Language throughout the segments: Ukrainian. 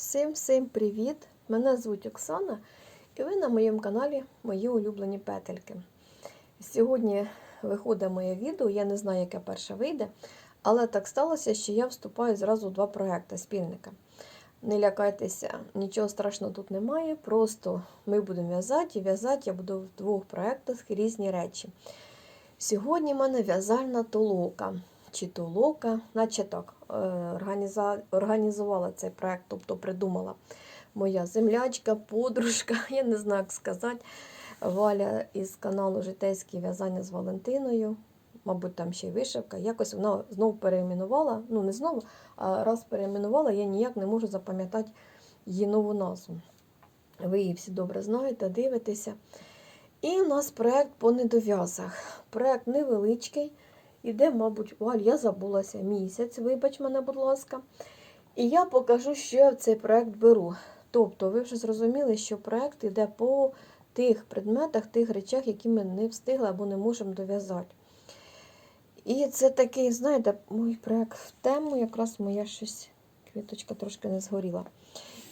Всім-всім привіт! Мене звуть Оксана, і ви на моєму каналі Мої улюблені петельки. Сьогодні виходить моє відео, я не знаю, яке перше вийде, але так сталося, що я вступаю зразу в два проекти спільника. Не лякайтеся, нічого страшного тут немає. Просто ми будемо в'язати, і в'язати я буду в двох проєктах різні речі. Сьогодні в мене в'язальна толока. Чи толока, наче так, е, організувала цей проект, тобто придумала моя землячка, подружка, я не знаю, як сказати, Валя із каналу Житейські в'язання з Валентиною. Мабуть, там ще й вишивка. Якось вона знову переіменувала. Ну, не знову, а раз переіменувала, я ніяк не можу запам'ятати її нову назву. Ви її всі добре знаєте, дивитеся. І у нас проєкт по недов'язах. Проєкт невеличкий. Іде, мабуть, Валь, я забулася місяць, вибач мене, будь ласка. І я покажу, що я в цей проєкт беру. Тобто, ви вже зрозуміли, що проєкт йде по тих предметах, тих речах, які ми не встигли або не можемо дов'язати. І це такий, знаєте, мій проєкт в тему, якраз моя щось, квіточка трошки не згоріла.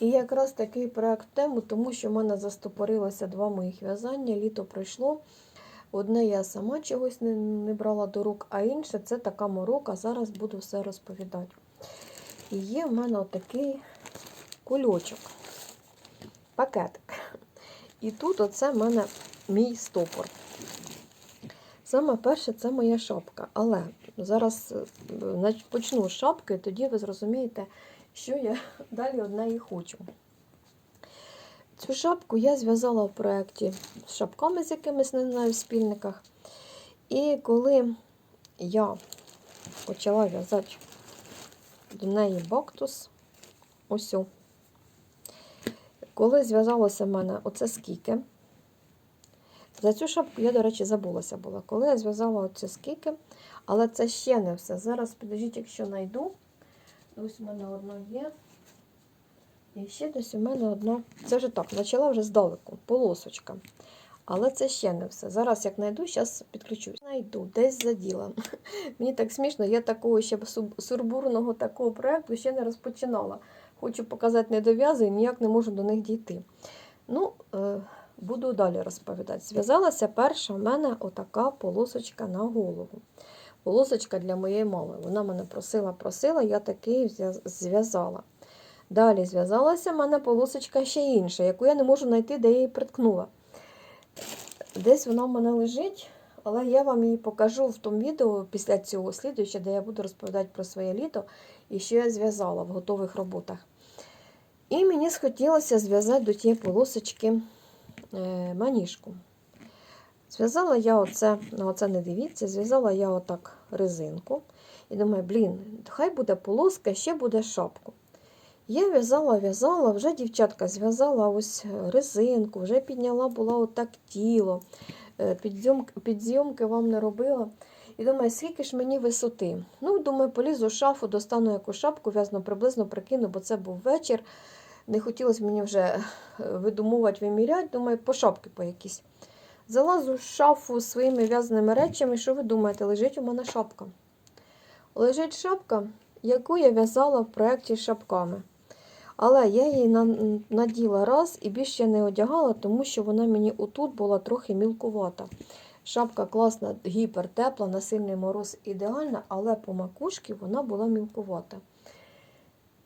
І якраз такий проєкт в тему, тому що в мене застопорилося два моїх в'язання, літо пройшло. Одне я сама чогось не, не брала до рук, а інше це така морока. Зараз буду все розповідати. І є в мене отакий кульочок, пакетик. І тут оце в мене мій стопор. Саме перше це моя шапка. Але зараз е, почну з шапки, тоді ви зрозумієте, що я далі одне і хочу. Цю шапку я зв'язала в проєкті з шапками, з якимись не знаю, в спільниках. І коли я почала в'язати до неї бактус, ось. Коли зв'язалося в мене оце скільки, за цю шапку я, до речі, забулася була. Коли я зв'язала оце скільки, але це ще не все. Зараз, підождіть, якщо знайду. Ось у мене одно є. І ще десь у мене одна. Це вже так, почала вже здалеку, полосочка. Але це ще не все. Зараз, як знайду, зараз підключусь. Знайду, десь заділа. Мені так смішно, я такого ще сурбурного такого проєкту ще не розпочинала. Хочу показати недов'язи і ніяк не можу до них дійти. Ну, е, буду далі розповідати. Зв'язалася перша в мене отака полосочка на голову. Полосочка для моєї мами. Вона мене просила, просила, я таки зв'язала. Далі зв'язалася в мене полосочка ще інша, яку я не можу знайти, де я її приткнула. Десь вона в мене лежить, але я вам її покажу в тому відео після цього слідуюче, де я буду розповідати про своє літо і що я зв'язала в готових роботах. І мені схотілося зв'язати до тієї полосочки е, маніжку. Зв'язала я оце, на оце не дивіться, зв'язала я отак резинку. І думаю, блін, хай буде полоска, ще буде шапку. Я в'язала, в'язала, вже дівчатка зв'язала ось резинку, вже підняла була отак тіло, е, підзйомки вам не робила. І думаю, скільки ж мені висоти. Ну, думаю, полізу в шафу, достану якусь шапку, в'язно приблизно прикину, бо це був вечір. Не хотілося мені вже е, видумувати, виміряти, думаю, по шапки по якісь. Залазу в шафу своїми в'язаними речами. Що ви думаєте, лежить у мене шапка? Лежить шапка, яку я в'язала в проєкті з шапками. Але я її наділа раз і більше не одягала, тому що вона мені отут була трохи мілкувата. Шапка класна, гіпертепла, на сильний мороз ідеальна, але по макушці вона була мілкувата.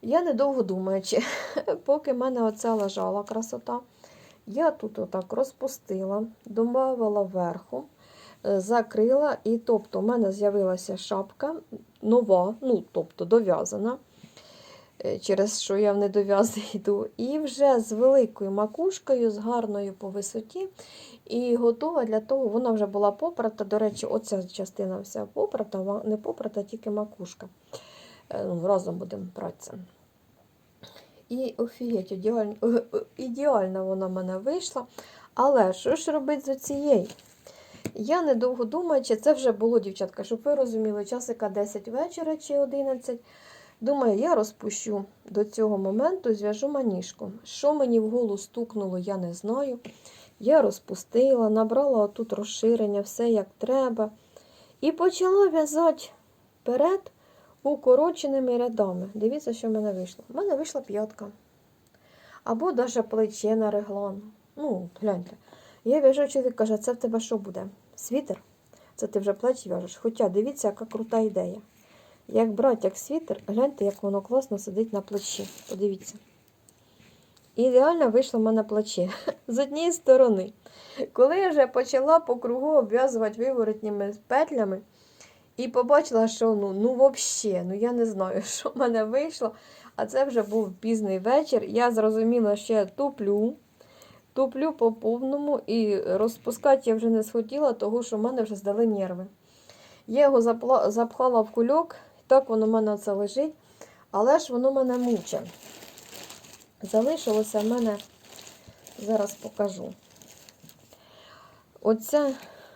Я недовго думаючи, поки в мене оця лежала красота, я тут отак розпустила, додавала вверху, е, закрила, і тобто в мене з'явилася шапка нова, ну тобто дов'язана через що я в недов'язи йду. І вже з великою макушкою, з гарною по висоті. І готова для того, вона вже була попрата. До речі, оця частина вся попрата, не попрата, тільки макушка. Е, Ну, разом будемо брати. І офігеть, ідеально, ідеально вона в мене вийшла. Але що ж робити з цією? Я недовго думаючи, це вже було, дівчатка, щоб ви розуміли, часика 10 вечора чи 11. Думаю, я розпущу до цього моменту, зв'яжу маніжку. Що мені в голову стукнуло, я не знаю. Я розпустила, набрала отут розширення, все як треба. І почала в'язати вперед укороченими рядами. Дивіться, що в мене вийшло. У мене вийшла п'ятка. або навіть плече на реглан. Ну, гляньте. Я в'яжу, чоловік каже, це в тебе що буде? Світер? Це ти вже плечі в'яжеш. Хоча дивіться, яка крута ідея. Як брати як світер, гляньте, як воно класно сидить на плечі. Подивіться. Ідеально вийшло в мене плече з однієї сторони. Коли я вже почала по кругу обв'язувати виворотніми петлями, і побачила, що ну, ну взагалі, ну я не знаю, що в мене вийшло. А це вже був пізний вечір. Я зрозуміла, що я туплю, туплю по повному і розпускати я вже не схотіла, тому що в мене вже здали нерви. Я його запхала в кульок, так воно в мене це лежить, але ж воно мене муче. Залишилося в мене, зараз покажу. Оце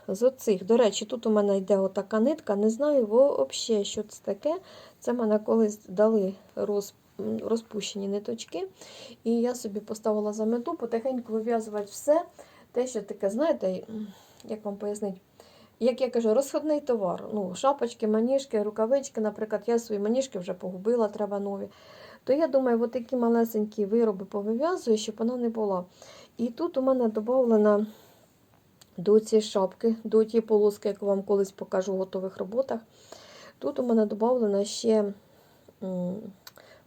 з оцих. До речі, тут у мене йде отака нитка. Не знаю взагалі, що це таке. Це мене колись дали роз, розпущені ниточки. І я собі поставила за мету потихеньку вив'язувати все. Те, що таке, знаєте, як вам пояснити, як я кажу, розходний товар. Ну, шапочки, маніжки, рукавички, наприклад, я свої маніжки вже погубила, треба нові. То я думаю, от такі малесенькі вироби повив'язую, щоб вона не була. І тут у мене додавлена до цієї шапки, до тієї полоски, яку вам колись покажу в готових роботах. Тут у мене додавлена ще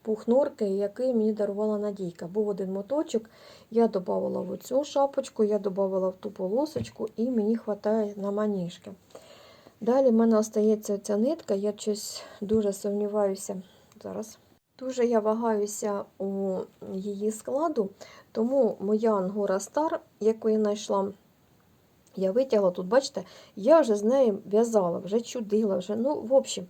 пух норки, який мені дарувала Надійка. Був один моточок, я додавала в цю шапочку, я додавала в ту полосочку і мені вистачає на маніжки. Далі в мене остається ця нитка, я щось дуже сумніваюся. Зараз. Дуже я вагаюся у її складу, тому моя Ангора Стар, яку я знайшла, я витягла тут, бачите, я вже з нею в'язала, вже чудила, вже, ну, в общем,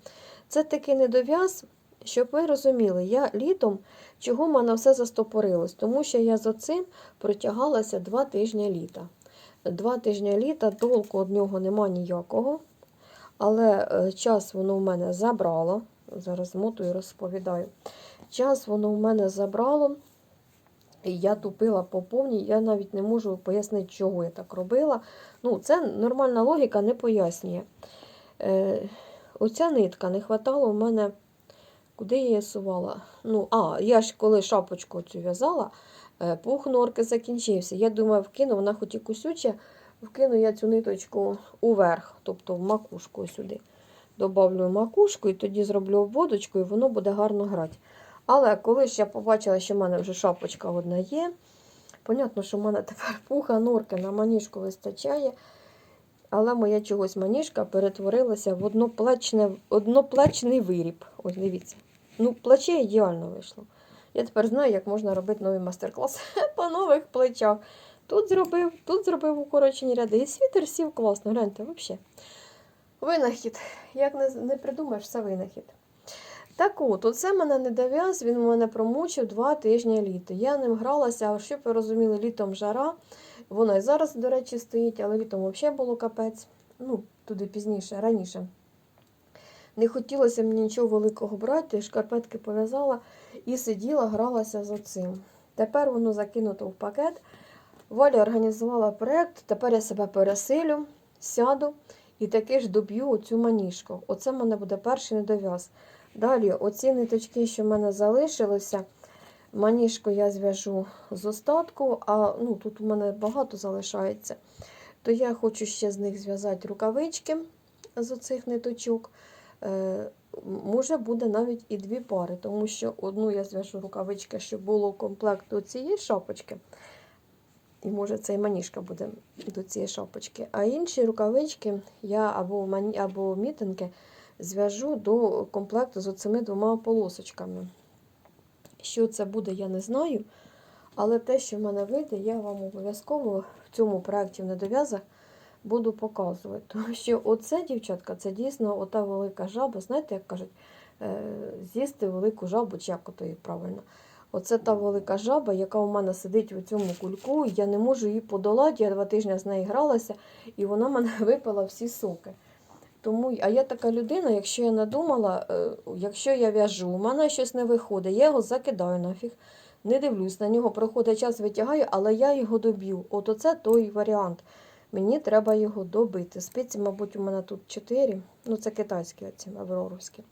це такий недов'яз, щоб ви розуміли, я літом, чого в мене все застопорилось, тому що я за цим протягалася два тижні літа. Два тижні літа, толку від нього нема ніякого, але е, час воно в мене забрало. Зараз мотую розповідаю. Час воно в мене забрало. І я тупила по повній, я навіть не можу пояснити, чого я так робила. Ну, Це нормальна логіка не пояснює. Е, Оця нитка не хватало в мене, куди я її сувала. Ну, а, я ж коли шапочку цю в'язала, е, пух норки закінчився. Я думаю, вкину, вона хоч і кусюча, вкину я цю ниточку уверх, тобто в макушку сюди. Добавлю макушку і тоді зроблю обводочку, і воно буде гарно грати. Але коли ж я побачила, що в мене вже шапочка одна є, понятно, що в мене тепер пуха норки на маніжку вистачає. Але моя чогось маніжка перетворилася в одноплечне, одноплечний виріб. Ось дивіться. Ну, плече ідеально вийшло. Я тепер знаю, як можна робити новий мастер-клас по нових плечах. Тут зробив, тут зробив укорочені ряди. І світер сів класно, гляньте, взагалі. Винахід. Як не, не придумаєш, це винахід. Так от, оце мене не дов'яз, він мене промучив два тижні літа. Я ним гралася, а щоб ви розуміли, літом жара. Воно і зараз, до речі, стоїть, але літом взагалі було капець. Ну, туди пізніше, раніше. Не хотілося мені нічого великого брати, шкарпетки пов'язала і сиділа, гралася з оцим. Тепер воно закинуто в пакет. Валя організувала проєкт, тепер я себе пересилю, сяду і таки ж доб'ю оцю маніжку. Оце в мене буде перший недов'яз. Далі, оці ниточки, що в мене залишилися, маніжку я зв'яжу з остатку, а ну, тут у мене багато залишається. То я хочу ще з них зв'язати рукавички з оцих ниточок. Е, може, буде навіть і дві пари, тому що одну я зв'яжу рукавички, щоб було комплект до цієї шапочки. І може це і маніжка буде до цієї шапочки. А інші рукавички я або, мані... або мітинки зв'яжу до комплекту з оцими двома полосочками. Що це буде, я не знаю. Але те, що в мене вийде, я вам обов'язково в цьому проєкті в недов'язах буду показувати. Тому що оце, дівчатка, це дійсно ота велика жаба. Знаєте, як кажуть, е, з'їсти велику жабу, чи як ото її правильно. Оце та велика жаба, яка у мене сидить у цьому кульку, я не можу її подолати. Я два тижні з нею гралася, і вона мене випила всі соки. Тому, а я така людина, якщо я надумала, е, якщо я в'яжу, у мене щось не виходить, я його закидаю нафіг, не дивлюсь на нього, проходить час, витягаю, але я його доб'ю. От оце той варіант. Мені треба його добити. Спиці, мабуть, у мене тут 4. Ну, це китайські, оці авроровські.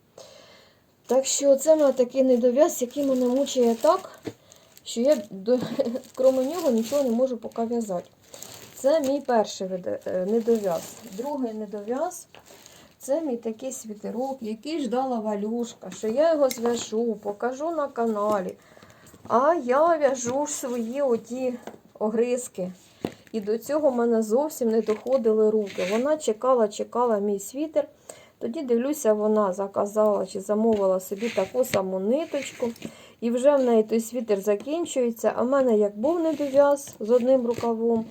Так що це мене такий недов'яз, який мене мучає так, що я до, крім нього нічого не можу поки в'язати. Це мій перший е, недов'яз. Другий недов'яз це мій такий світерок, який ждала Валюшка, що я його зв'яжу, покажу на каналі. А я в'яжу свої оті огризки. І до цього мене зовсім не доходили руки. Вона чекала, чекала мій світер. Тоді дивлюся, вона заказала чи замовила собі таку саму ниточку. І вже в неї той світер закінчується. А в мене як був недов'яз з одним рукавом,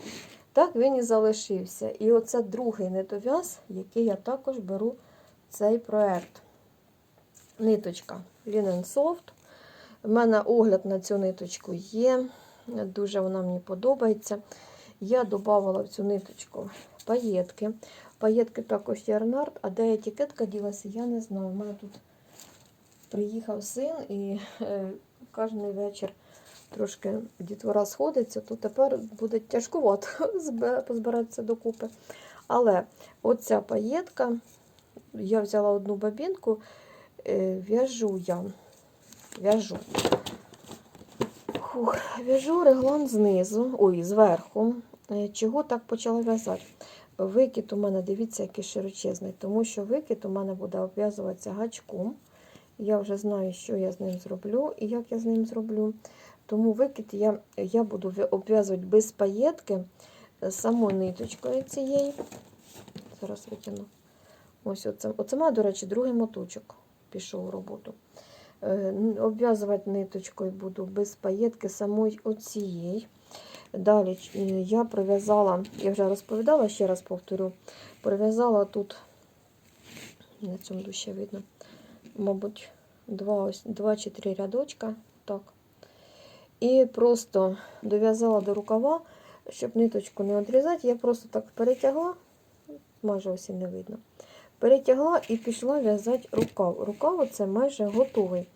так він і залишився. І оце другий недов'яз, який я також беру цей проект. Ниточка Linen Soft. У мене огляд на цю ниточку є. Дуже вона мені подобається. Я додавала в цю ниточку паєтки. Паєтки також ярнард, а де етикетка ділася, я не знаю. У мене тут приїхав син і е, кожен вечір трошки дітвора сходиться, то тепер буде тяжкувато позбиратися докупи. Але оця паєтка, я взяла одну бабінку, е, в'яжу я. В'яжу. Фух, в'яжу реглан знизу, ой, зверху. Е, Чого так почала в'язати? Викид у мене, дивіться, який широчезний, тому що викид у мене буде обв'язуватися гачком. Я вже знаю, що я з ним зроблю і як я з ним зроблю. Тому викид я, я буду обв'язувати без паєтки е, самою ниточкою цієї. Зараз витягну. Ось оце. Оце має, до речі, другий моточок пішов у роботу. Е, Обв'язувати ниточкою буду без паєтки самої оцієї. Далі е, я пров'язала, я вже розповідала, ще раз повторю, пров'язала тут, на цьому душі видно, мабуть, два, два чи три рядочка. Так. І просто дов'язала до рукава, щоб ниточку не відрізати, я просто так перетягла, майже і не видно. Перетягла і пішла в'язати рукав. Рукав оце майже готовий.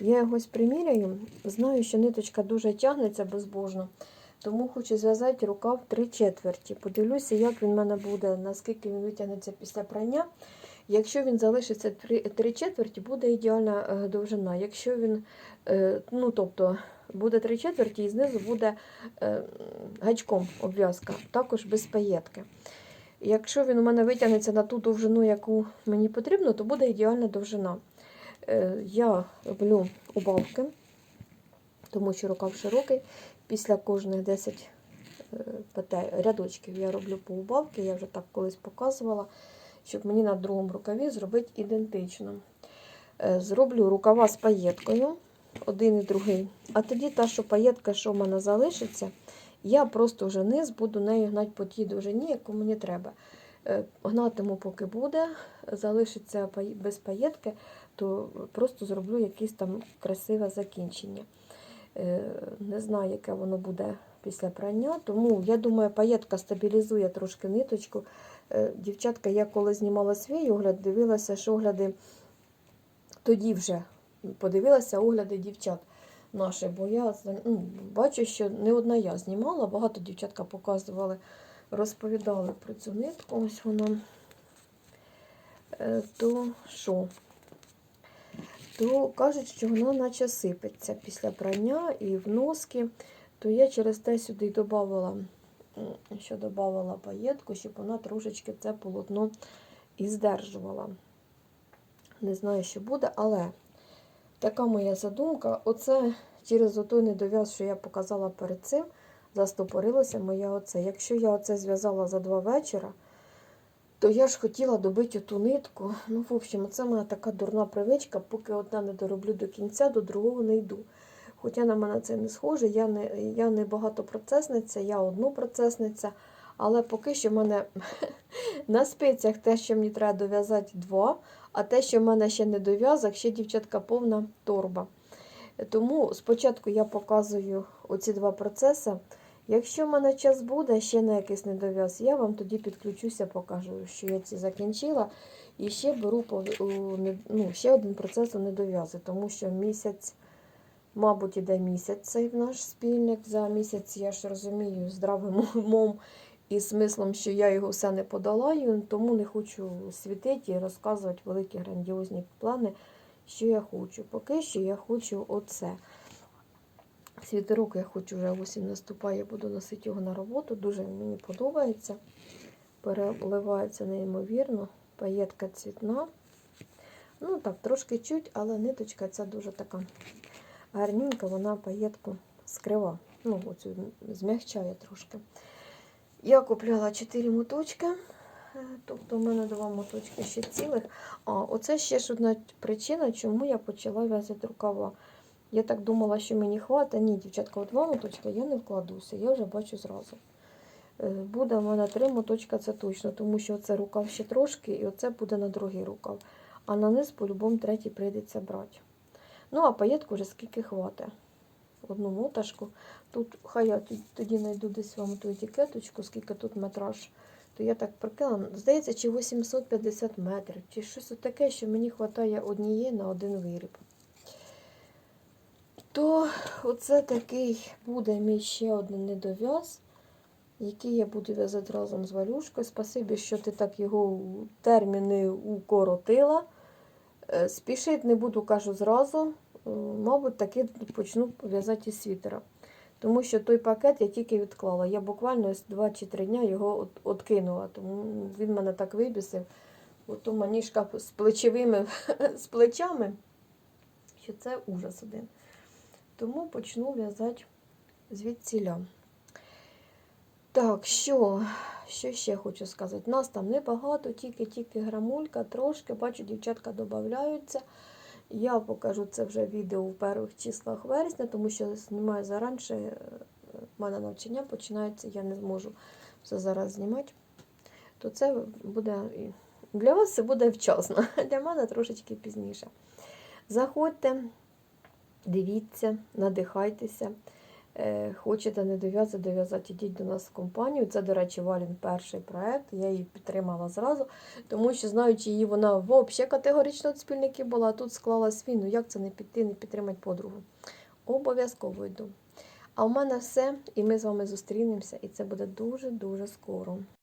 Я його приміряю, знаю, що ниточка дуже тягнеться безбожно, тому хочу зв'язати рукав три четверті. Подивлюся, як він в мене буде, наскільки він витягнеться після прання. Якщо він залишиться три четверті, буде ідеальна е, довжина. Якщо він, е, ну тобто, буде три четверті і знизу буде е, гачком обв'язка, також без паєтки. Якщо він у мене витягнеться на ту довжину, яку мені потрібно, то буде ідеальна довжина. Е, Я роблю убавки, тому що рукав широкий. Після кожних 10 е, рядочків я роблю по убавки, я вже так колись показувала, щоб мені на другому рукаві зробити ідентично. Е, Зроблю рукава з паєткою, один і другий. А тоді та, що паєтка, що в мене залишиться, я просто вже низ буду нею гнати по тій довжині, яку мені треба. Е, Гнатиму, поки буде, залишиться без паєтки, то просто зроблю якесь там красиве закінчення. Е, Не знаю, яке воно буде після прання, тому я думаю, паєтка стабілізує трошки ниточку. Е, Дівчатка, я коли знімала свій огляд, дивилася, що огляди тоді вже подивилася огляди дівчат наші, бо я ну, бачу, що не одна я знімала, багато дівчатка показували, розповідали про цю нитку. Ось вона. Е, То що? То кажуть, що вона наче сипеться після прання і в носки. То я через те сюди додавала, що додавала паєтку, щоб вона трошечки це полотно і здержувала. Не знаю, що буде, але така моя задумка. Оце через отой недов'яз, що я показала перед цим, застопорилося моє оце. Якщо я оце зв'язала за два вечора, то я ж хотіла добити ту нитку. Ну, в общем, це моя така дурна привичка, поки одна не дороблю до кінця, до другого не йду. Хоча на мене це не схоже, я не, я не багатопроцесниця, я однопроцесниця. Але поки що в мене на спицях те, що мені треба дов'язати два, а те, що в мене ще не дов'язок, ще дівчатка повна торба. Тому спочатку я показую оці два процеси. Якщо в мене час буде, ще на якийсь недов'яз, я вам тоді підключуся, покажу, що я ці закінчила. І ще беру ну, ще один процес у недов'язи, тому що місяць, мабуть, іде місяць цей наш спільник. За місяць я ж розумію здравим умом і смислом, що я його все не подолаю, тому не хочу світити і розказувати великі грандіозні плани, що я хочу. Поки що я хочу оце. Світерок я хочу вже осінь наступає, буду носити його на роботу. Дуже мені подобається. Переливається неймовірно. Паєтка цвітна. Ну так, трошки чуть, але ниточка ця дуже така гарненька, вона паєтку скрива. Ну, оцю змягчає трошки. Я купляла 4 моточки. е, Тобто в мене два моточки ще цілих. А оце ще ж одна причина, чому я почала в'язати рукава. Я так думала, що мені хватить. Ні, дівчатка, два моточка я не вкладуся, я вже бачу зразу. Е, Буде в мене три моточка, це точно, тому що це рукав ще трошки, і оце буде на другий рукав. А на низ по-любому третій прийдеться брати. Ну, а паєтку вже скільки хватить. Одну моташку. Тут хай я тоді знайду десь вам ту етикеточку, скільки тут метраж. То я так прикинула, здається, чи 850 метрів, чи щось таке, що мені вистачає однієї на один виріб. То оце такий буде мій ще один недов'яз, який я буду в'язати разом з валюшкою. Спасибі, що ти так його терміни укоротила. Е, Спішити не буду, кажу зразу. Е, Мабуть, таки почну в'язати із світера. Тому що той пакет я тільки відклала. Я буквально ось 2 чи 3 дня його от, откинула. Тому він мене так вибісив. Ото маніжка з плечовими з плечами, що це ужас один. Тому почну в'язати звідсіля. Так, що? Що ще хочу сказати? Нас там небагато, тільки-тільки грамулька, трошки, бачу, дівчатка додаються. Я покажу це вже відео в перших числах вересня, тому що знімаю заранше. е, В мене навчання починається, я не зможу все зараз знімати. То це буде для вас це буде вчасно, для мене трошечки пізніше. Заходьте, дивіться, надихайтеся. Е, Хочете не дов'язати, дов'язати, ідіть до нас в компанію. Це, до речі, Валін перший проект. Я її підтримала зразу, тому що, знаючи її, вона взагалі категорично від спільників була, а тут склала свій. Ну як це не піти, не підтримати подругу? Обов'язково йду. А в мене все, і ми з вами зустрінемося, і це буде дуже-дуже скоро.